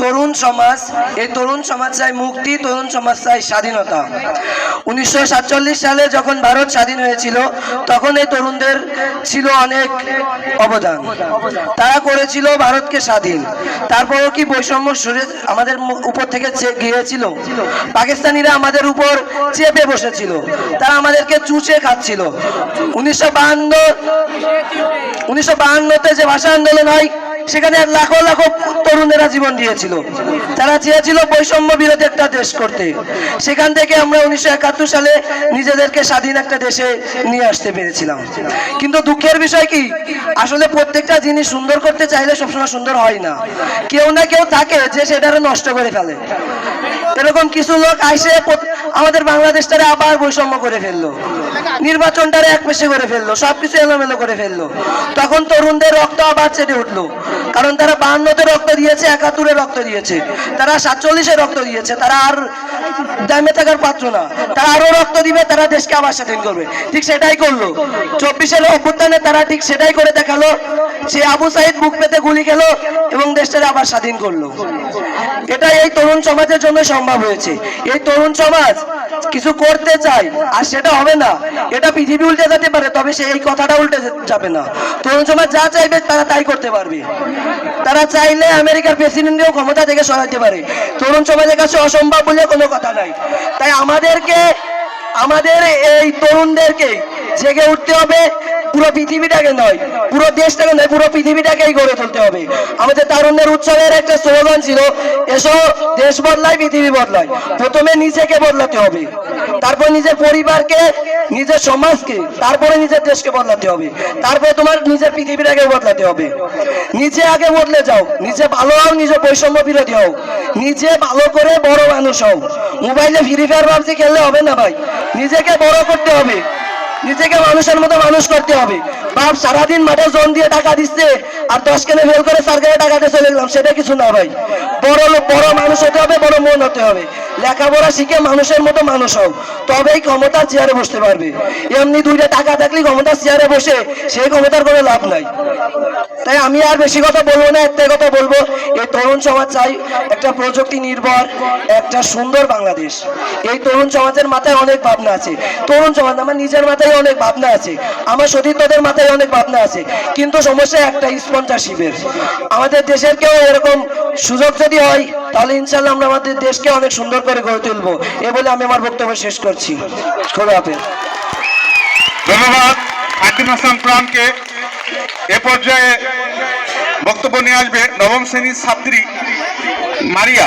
তরুণ সমাজ, এই তরুণ সমাজ চাই মুক্তি, তরুণ সমাজ চাই স্বাধীনতা। উনিশশো সাতচল্লিশ সালে যখন ভারত স্বাধীন হয়েছিল, তখন এই তরুণদের ছিল অনেক অবদান। তারা করেছিল ভারতকে স্বাধীন। তারপরও কি বৈষম্য সরে আমাদের উপর থেকে গিয়েছিল? পাকিস্তানিরা আমাদের উপর চেপে বসেছিল। তারা আমাদেরকে চুষে খাচ্ছিল। উনিশশো বাহান্ন, উনিশশো বাহান্নতে যে ভাষা আন্দোলন হয় সেখানে লাখো লাখো তরুণেরা জীবন দিয়েছিল। তারা চেয়েছিল বৈষম্য বিরোধী একটা দেশ করতে। সেখান থেকে আমরা উনিশশো একাত্তর সালে নিজেদেরকে স্বাধীন একটা দেশে নিয়ে আসতে পেরেছিলাম। কিন্তু দুঃখের বিষয় কি? আসলে প্রত্যেকটা জিনিস সুন্দর করতে চাইলে সবসময় সুন্দর হয় না। কেউ না কেউ থাকে যে সেটা নষ্ট করে ফেলে। এরকম কিছু লোক আইসে আমাদের বাংলাদেশটারে আবার বৈষম্য করে ফেলল। নির্বাচনটারে এক পেশে করে ফেলল, সবকিছু এলোমেলো করে ফেলল। তখন তরুণদের রক্ত আবার চেটে উঠল। কারণ তারা বাহান্নতে রক্ত দিয়েছে, একাত্তরে রক্ত দিয়েছে। তারা সাতচল্লিশে রক্ত দিয়েছে, তারা আর দামে থাকার পাত্র না। তারা আরও রক্ত দিবে, তারা দেশকে আবার স্বাধীন করবে। ঠিক সেটাই করল। চব্বিশের অভ্যুত্থানে তারা ঠিক সেটাই করে দেখাল। সে আবু সাইদ বুক পেতে গুলি খেলো। এবং দেশটাকে আবার স্বাধীন করল। এটা এই তরুণ সমাজের জন্য সম্ভব হয়েছে। এই তরুণ সমাজ কিছু করতে চায়, আর সেটা হবে না। এটা পৃথিবী উল্টে যেতে পারে, তবে সে এই কথাটা উল্টে যাবে না। তরুণ সমাজ যা চাইবে, তারা তাই করতে পারবে। তারা চাইলে আমেরিকার প্রেসিডেন্টকেও ক্ষমতা থেকে সরাতে পারে। তরুণ সমাজের কাছে অসম্ভব বলে কোনো কথা নাই। তাই আমাদেরকে, আমাদের এই তরুণদেরকে জেগে উঠতে হবে। পুরো পৃথিবীটাকে নয়, পুরো দেশটাকে নয়, পুরো পৃথিবীটাকেই গড়ে তুলতে হবে। আমাদের তারুণ্যের উৎসবের একটা স্লোগান ছিল, এসো, দেশ বদলায়, পৃথিবী বদলায়। প্রথমে নিজেকে বদলাতে হবে, তারপর নিজের পরিবারকে, নিজের সমাজকে, তারপরে নিজের দেশকে বদলাতে হবে। তারপরে তোমার নিজের পৃথিবীটাকে বদলাতে হবে। নিজে আগে বদলে যাও, নিজে ভালো হও, নিজে বৈষম্য বিরোধী হও। নিজে ভালো করে বড় মানুষ হও। মোবাইলে ফ্রি ফায়ার ভাবছি খেললে হবে না ভাই? নিজেকে বড় করতে হবে। নিজেকে মানুষের মতো মানুষ করতে হবে। বাপ সারাদিন মাঠে জোন দিয়ে টাকা দিচ্ছে আর দশ কেনে ফেল করে সরকারে টাকাতে চলে গেলাম, সেটা কিছু না ভাই। বড় লোক, বড় মানুষ হতে হবে, বড় মন হতে হবে। লেখাপড়া শিখে মানুষের মতো মানুষ হও, তবেই ক্ষমতার চেয়ারে বসতে পারবে। এমনি দুইটা টাকা থাকলে ক্ষমতার চেয়ারে বসে, সেই ক্ষমতার কোনো লাভ নাই। তাই আমি আর বেশি কথা বলব না একটাই কথা বলব, এই তরুণ সমাজ চাই, একটা প্রযুক্তি নির্ভর, একটা সুন্দর বাংলাদেশ। এই তরুণ সমাজের মাথায় অনেক ভাবনা আছে। তরুণ সমাজ, আমার নিজের মাথায় অনেক ভাবনা আছে। আমার সতীর্থদের মাথায় অনেক ভাবনা আছে। কিন্তু সমস্যা একটা স্পন্সরশিপের আমাদের দেশের কেউ এরকম সুযোগ যদি হয়, তাহলে ইনশাল্লাহ আমরা আমাদের দেশকে অনেক সুন্দর করে গড়ে তুলবো। এ বলে আমি আমার বক্তব্য শেষ করছি। খোদা হাফেজ। ধন্যবাদ হাকিম হাসান প্রাণকে। এ পর্যায়ে বক্তব্য নিয়ে আসবে নবম শ্রেণির ছাত্রী মারিয়া।